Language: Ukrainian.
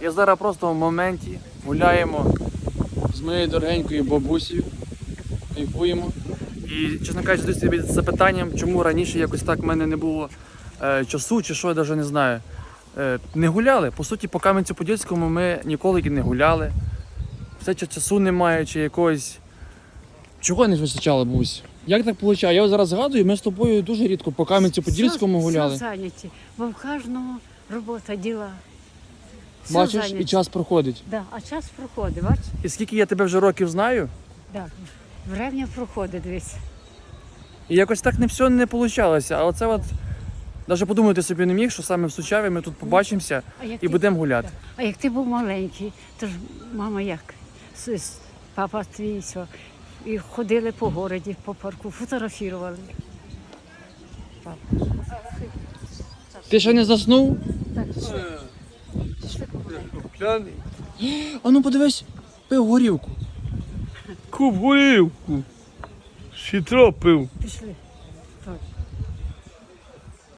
Я зараз просто в моменті гуляємо з моєю дорогенькою бабусею, кайфуємо. І, чесно кажучи, собі з запитанням, чому раніше якось так в мене не було е, часу чи що, я навіть не знаю. Е, не гуляли. По суті, по Кам'янцю-Подільському ми ніколи і не гуляли. Все чи часу немає, чи якогось. Чого не вистачало, бабусь? Як так виходить? Я зараз згадую, ми з тобою дуже рідко по Кам'янцю-Подільському Все- гуляли. Все зайняті, бо в кожного робота, діла. Все Бачиш, зайняті. і час проходить. Да, а час проходить, бач? І скільки я тебе вже років знаю, Да. Врем'я проходить, дивись. і якось так не все не вийшло. А оце от навіть подумати собі не міг, що саме в Сучаві ми тут побачимося А як і ти- будемо гуляти. А як ти був маленький, то ж мама як? С- с- Папа твій все. І ходили по городі, по парку, фотографували. Папа. Ти ще не заснув? Так, що? п'яний. А ну подивись, пив горівку. Куб горівку. Сітро пив. Пішли. Так.